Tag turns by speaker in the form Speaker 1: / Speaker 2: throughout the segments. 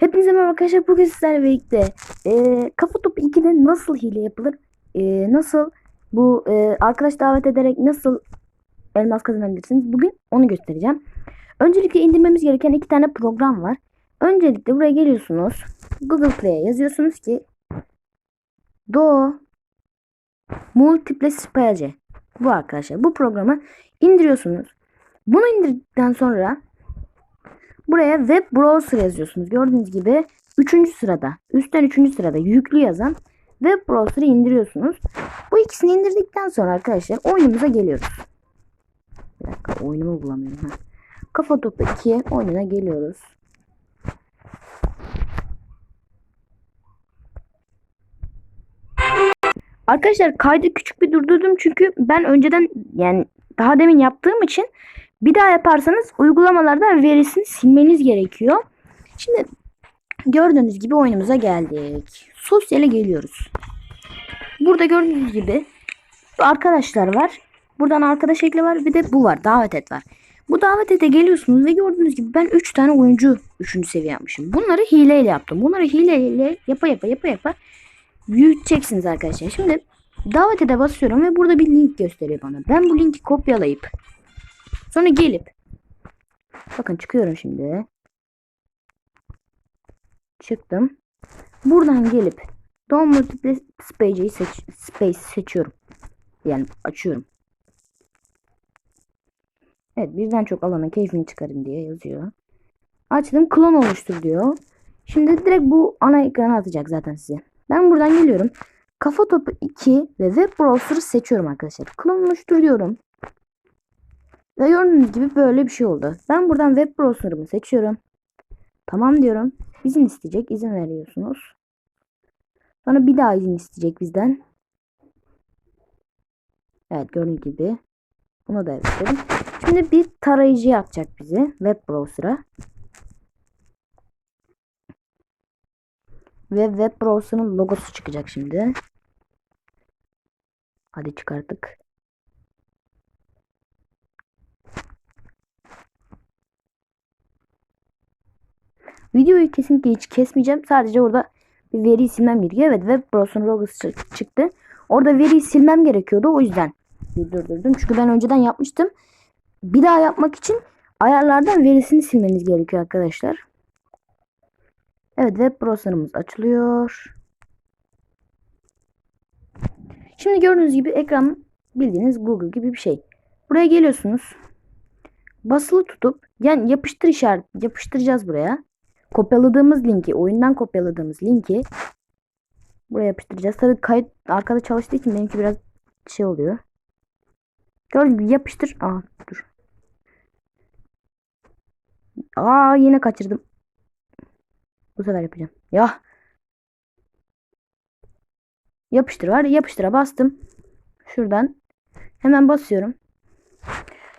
Speaker 1: Hepinize merhaba arkadaşlar. Bugün sizlerle birlikte e, Kafa Topu 2'de nasıl hile yapılır? E, nasıl bu e, arkadaş davet ederek nasıl elmas kazanabilirsiniz? Bugün onu göstereceğim. Öncelikle indirmemiz gereken iki tane program var. Öncelikle buraya geliyorsunuz. Google Play'e yazıyorsunuz ki Do Multiple Spellce bu arkadaşlar. Bu programı indiriyorsunuz. Bunu indirdikten sonra Buraya web browser yazıyorsunuz. Gördüğünüz gibi 3. sırada, üstten 3. sırada yüklü yazan web browser'ı indiriyorsunuz. Bu ikisini indirdikten sonra arkadaşlar oyunumuza geliyoruz. Bir dakika oyunumu bulamıyorum. Ha. Kafa topu 2 oyununa geliyoruz. Arkadaşlar kaydı küçük bir durdurdum çünkü ben önceden yani daha demin yaptığım için bir daha yaparsanız uygulamalardan verisini silmeniz gerekiyor. Şimdi gördüğünüz gibi oyunumuza geldik. Sosyale geliyoruz. Burada gördüğünüz gibi arkadaşlar var. Buradan arkadaş ekle var. Bir de bu var. Davet et var. Bu davet ete geliyorsunuz ve gördüğünüz gibi ben 3 tane oyuncu 3. seviye yapmışım. Bunları hileyle yaptım. Bunları hileyle yapa yapa yapa yapa büyüteceksiniz arkadaşlar. Şimdi davet ete basıyorum ve burada bir link gösteriyor bana. Ben bu linki kopyalayıp Sonra gelip bakın çıkıyorum şimdi. Çıktım. Buradan gelip Don Multiple Space'i seç, Space seçiyorum. Yani açıyorum. Evet birden çok alanın keyfini çıkarın diye yazıyor. Açtım klon oluştur diyor. Şimdi direkt bu ana ekrana atacak zaten size. Ben buradan geliyorum. Kafa topu 2 ve web browser'ı seçiyorum arkadaşlar. Klon oluştur diyorum. Ve gördüğünüz gibi böyle bir şey oldu. Ben buradan web browser'ımı seçiyorum. Tamam diyorum. İzin isteyecek. izin veriyorsunuz. Sonra bir daha izin isteyecek bizden. Evet gördüğünüz gibi. Buna da evet dedim. Şimdi bir tarayıcıya atacak bizi. Web browser'a. Ve web browser'ın logosu çıkacak şimdi. Hadi çıkarttık. Videoyu kesinlikle hiç kesmeyeceğim. Sadece orada bir veriyi silmem gerekiyor. Evet web browser'ın logosu çıktı. Orada veriyi silmem gerekiyordu. O yüzden durdurdum. Çünkü ben önceden yapmıştım. Bir daha yapmak için ayarlardan verisini silmeniz gerekiyor arkadaşlar. Evet web browser'ımız açılıyor. Şimdi gördüğünüz gibi ekran bildiğiniz Google gibi bir şey. Buraya geliyorsunuz. Basılı tutup yani yapıştır işaret yapıştıracağız buraya kopyaladığımız linki, oyundan kopyaladığımız linki buraya yapıştıracağız. Tabii kayıt arkada çalıştığı için benimki biraz şey oluyor. Gördüğünüz gibi yapıştır. Aa dur. Aa yine kaçırdım. Bu sefer yapacağım. Ya. Yapıştır var. Yapıştıra bastım. Şuradan hemen basıyorum.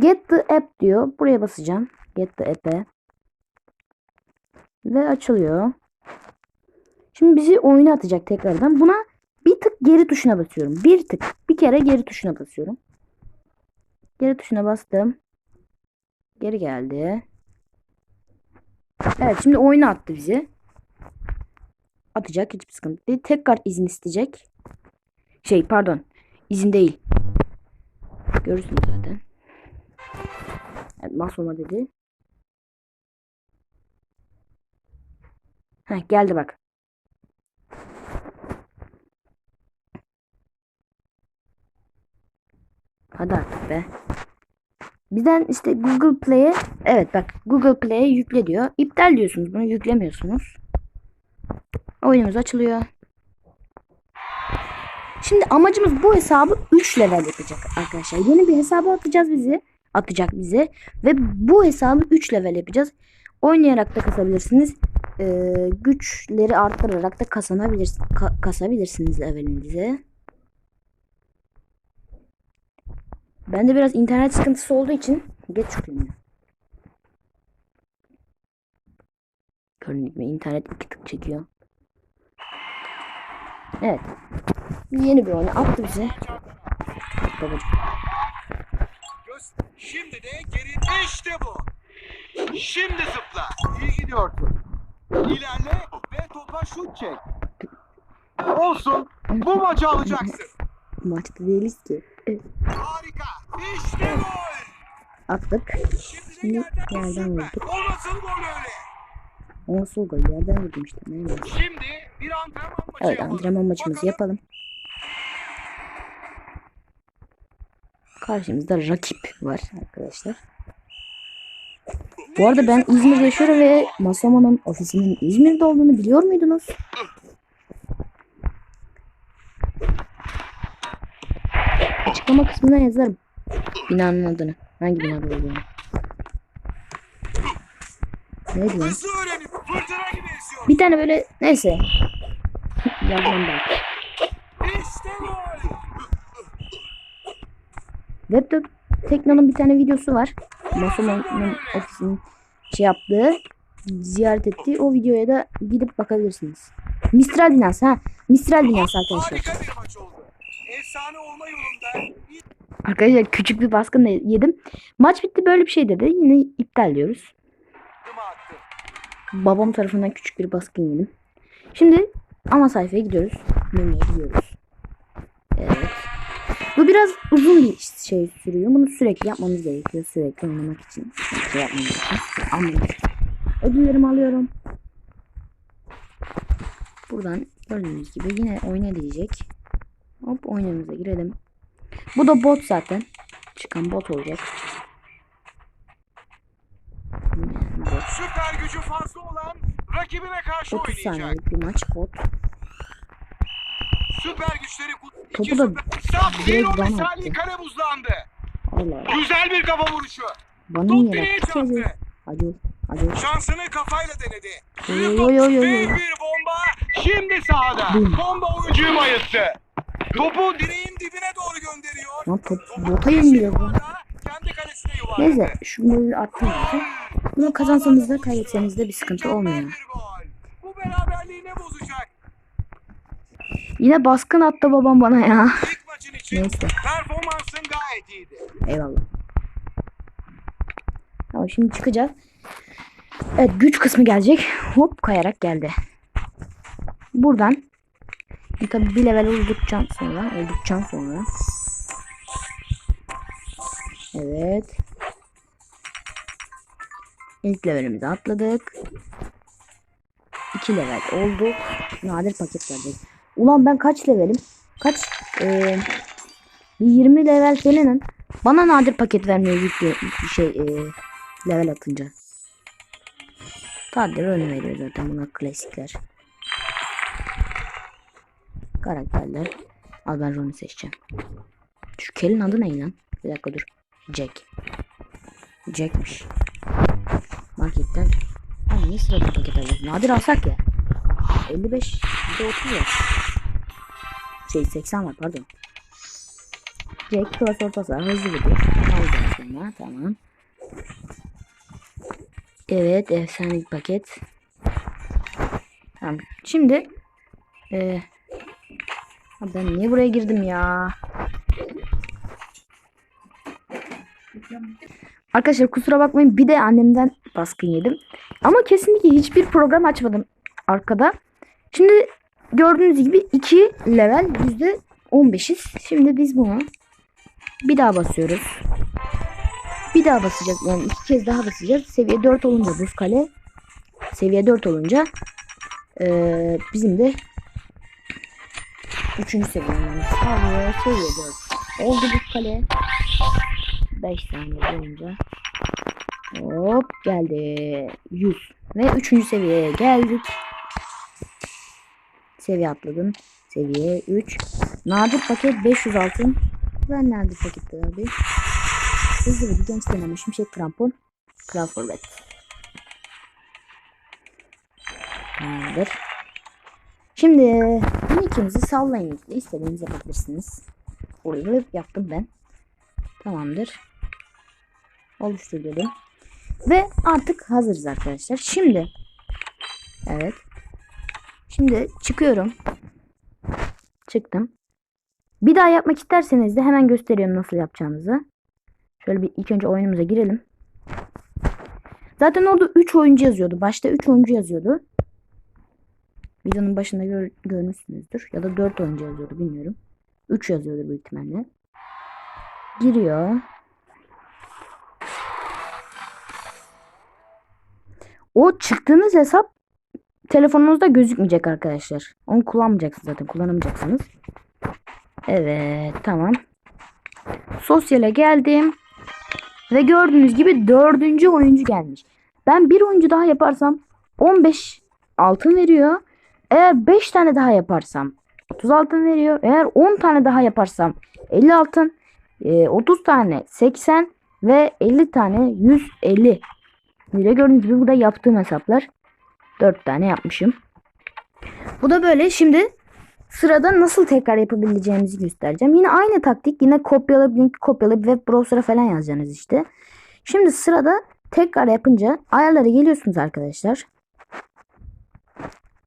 Speaker 1: Get the app diyor. Buraya basacağım. Get the app'e. Ve açılıyor. Şimdi bizi oyuna atacak tekrardan. Buna bir tık geri tuşuna basıyorum. Bir tık. Bir kere geri tuşuna basıyorum. Geri tuşuna bastım. Geri geldi. Evet şimdi oyuna attı bizi. Atacak hiçbir sıkıntı değil. Tekrar izin isteyecek. Şey pardon. İzin değil. Görürsünüz zaten. Evet masuma dedi. Heh, geldi bak. Hadi artık be. Bizden işte Google Play'e evet bak Google Play'e yükle diyor. İptal diyorsunuz bunu yüklemiyorsunuz. Oyunumuz açılıyor. Şimdi amacımız bu hesabı 3 level yapacak arkadaşlar. Yeni bir hesabı atacağız bizi. Atacak bize. Ve bu hesabı 3 level yapacağız. Oynayarak da kasabilirsiniz e, güçleri arttırarak da kazanabilir, ka, kasabilirsiniz levelinize. Bende biraz internet sıkıntısı olduğu için geç çıkıyorum. Gördüğünüz gibi internet iki tık çekiyor. Evet. Yeni bir oyunu attı bize. Babacım.
Speaker 2: Şimdi de geri işte bu. Şimdi zıpla. İyi gidiyorsun. İlerle ve topa şut çek. Olsun. Bu maçı alacaksın.
Speaker 1: Maçta değiliz ki.
Speaker 2: Harika. İşte gol.
Speaker 1: Attık.
Speaker 2: Şimdi
Speaker 1: Şimdi
Speaker 2: de yerden,
Speaker 1: vurduk.
Speaker 2: O nasıl gol öyle?
Speaker 1: O nasıl gol yerden vurdum işte. Neyse.
Speaker 2: Şimdi bir antrenman maçı
Speaker 1: Evet
Speaker 2: yapalım.
Speaker 1: antrenman maçımızı
Speaker 2: Bakalım
Speaker 1: yapalım. Karşımızda rakip var arkadaşlar. Bu arada ben İzmir'de yaşıyorum ve Masama'nın ofisinin İzmir'de olduğunu biliyor muydunuz? Açıklama kısmına yazarım. Binanın adını. Hangi binada olduğunu. Ne diyor? Bir tane böyle neyse. Yazmam ben. Webde Tekno'nun bir tane videosu var. Masama'nın ofisinin şey yaptığı, ziyaret ettiği o videoya da gidip bakabilirsiniz. Mistral binası ha. Mistral binası arkadaşlar.
Speaker 2: Harika bir maç oldu. Efsane olma yolunda
Speaker 1: Arkadaşlar küçük bir baskın yedim. Maç bitti böyle bir şey dedi. Yine iptal diyoruz. Babam tarafından küçük bir baskın yedim. Şimdi ana sayfaya gidiyoruz. Menüye gidiyoruz. Bu biraz uzun bir şey sürüyor. Bunu sürekli yapmamız gerekiyor. Sürekli oynamak için. Şey yapmamız için. Ödüllerimi alıyorum. Buradan gördüğünüz gibi yine oyna diyecek. Hop oyunumuza girelim. Bu da bot zaten. Çıkan bot olacak.
Speaker 2: Süper gücü fazla olan rakibine karşı
Speaker 1: 30
Speaker 2: oynayacak.
Speaker 1: saniyelik bir maç bot.
Speaker 2: Süper güçleri kut...
Speaker 1: Topu da.
Speaker 2: Saf Hero
Speaker 1: bana
Speaker 2: misali kale buzlandı.
Speaker 1: Allah.
Speaker 2: Güzel bir kafa vuruşu.
Speaker 1: Bana
Speaker 2: Top direğe çarptı.
Speaker 1: Hadi. Hadi.
Speaker 2: Şansını kafayla denedi.
Speaker 1: Oy,
Speaker 2: Bir
Speaker 1: oy, oy, oy, oy.
Speaker 2: bir bomba şimdi sahada.
Speaker 1: Bum.
Speaker 2: Bomba oyuncuyu bayılttı. Topu direğin dibine doğru gönderiyor.
Speaker 1: Lan top bota yeniliyor bu.
Speaker 2: Kendi kalesine yuvarladı.
Speaker 1: Neyse şu golü attım. Bunu kazansanız da kaybetseniz de bir sıkıntı olmuyor.
Speaker 2: bir gol. Bu beraberliği ne bozacak?
Speaker 1: Yine baskın attı babam bana ya.
Speaker 2: İlk maçın için
Speaker 1: Neyse.
Speaker 2: performansın gayet iyiydi.
Speaker 1: Eyvallah. Tamam şimdi çıkacağız. Evet güç kısmı gelecek. Hop kayarak geldi. Buradan tabi bir level olduktan sonra olduktan sonra Evet. İlk levelimizi atladık. 2 level olduk. Nadir paket gelecek. Ulan ben kaç levelim? Kaç? Ee, bir 20 level falanim. Bana nadir paket vermiyor yüklü şey e, level atınca. Tadir ön veriyor zaten bunlar klasikler. Karakterler. Al ben Ron'u seçeceğim. Şu kelin adı ne lan? Bir dakika dur. Jack. Jack'miş. Marketten. Ay niye sırada paket alıyoruz? Nadir alsak ya. 55 bir de 30 var. Şey 80 var pardon. Jack plus orta saha hızlı vuruyor. Alacağız sonra tamam. Evet efsane bir paket. Tamam şimdi eee ben niye buraya girdim ya? Arkadaşlar kusura bakmayın bir de annemden baskın yedim. Ama kesinlikle hiçbir program açmadım arkada. Şimdi gördüğünüz gibi 2 level %15'iz. Şimdi biz bunu bir daha basıyoruz. Bir daha basacağız. Yani iki kez daha basacağız. Seviye 4 olunca buz kale. Seviye 4 olunca eee, bizim de 3. seviyemiz sağlıyor. Seviye 4 oldu buz kale. 5 saniye boyunca. Hop geldi. 100. Ve 3. seviyeye geldik. Seviye atladım. Seviye 3. Nadir paket 500 altın. Ben nadir paketler abi. Hızlı bir genç deneme şimşek krampon. Kral forvet. Tamamdır. Şimdi nickinizi sallayın. İstediğiniz yapabilirsiniz. Orayı yaptım ben. Tamamdır. Oluştur dedim. Ve artık hazırız arkadaşlar. Şimdi evet. Şimdi çıkıyorum. Çıktım. Bir daha yapmak isterseniz de hemen gösteriyorum nasıl yapacağınızı. Şöyle bir ilk önce oyunumuza girelim. Zaten orada 3 oyuncu yazıyordu. Başta 3 oyuncu yazıyordu. Videonun başında gör- görmüşsünüzdür. Ya da 4 oyuncu yazıyordu bilmiyorum. 3 yazıyordur büyük ihtimalle. Giriyor. O çıktığınız hesap telefonunuzda gözükmeyecek arkadaşlar. Onu kullanmayacaksınız zaten. Kullanamayacaksınız. Evet tamam. Sosyale geldim. Ve gördüğünüz gibi dördüncü oyuncu gelmiş. Ben bir oyuncu daha yaparsam 15 altın veriyor. Eğer 5 tane daha yaparsam 30 altın veriyor. Eğer 10 tane daha yaparsam 50 altın. e, 30 tane 80 ve 50 tane 150. Böyle gördüğünüz gibi burada yaptığım hesaplar. 4 tane yapmışım. Bu da böyle. Şimdi sırada nasıl tekrar yapabileceğimizi göstereceğim. Yine aynı taktik. Yine kopyalayıp link kopyalayıp web browser'a falan yazacaksınız işte. Şimdi sırada tekrar yapınca ayarlara geliyorsunuz arkadaşlar.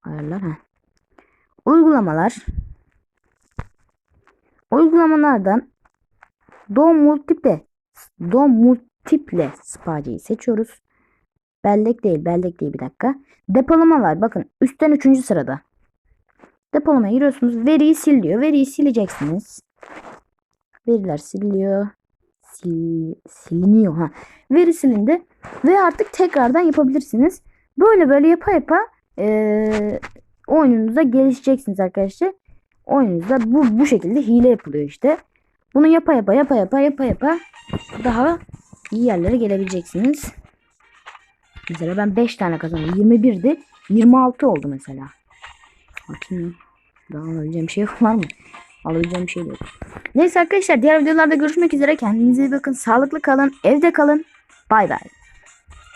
Speaker 1: Ayarlar ha. Uygulamalar. Uygulamalardan Do Multiple Do Multiple Space'yi seçiyoruz. Bellek değil, bellek değil bir dakika. Depolama var. Bakın üstten 3. sırada. Depolamaya giriyorsunuz. Veriyi sil diyor. Veriyi sileceksiniz. Veriler siliniyor. Sil, siliniyor ha. Veri silindi ve artık tekrardan yapabilirsiniz. Böyle böyle yapa yapa eee oyununuzda gelişeceksiniz arkadaşlar. Oyununuzda bu bu şekilde hile yapılıyor işte. Bunu yapa yapa yapa yapa yapa yapa daha iyi yerlere gelebileceksiniz. Mesela ben 5 tane kazandım. 21'di. 26 oldu mesela. Bakayım. Daha alabileceğim şey var mı? Alabileceğim bir şey yok. Neyse arkadaşlar diğer videolarda görüşmek üzere. Kendinize iyi bakın. Sağlıklı kalın. Evde kalın. Bay bay.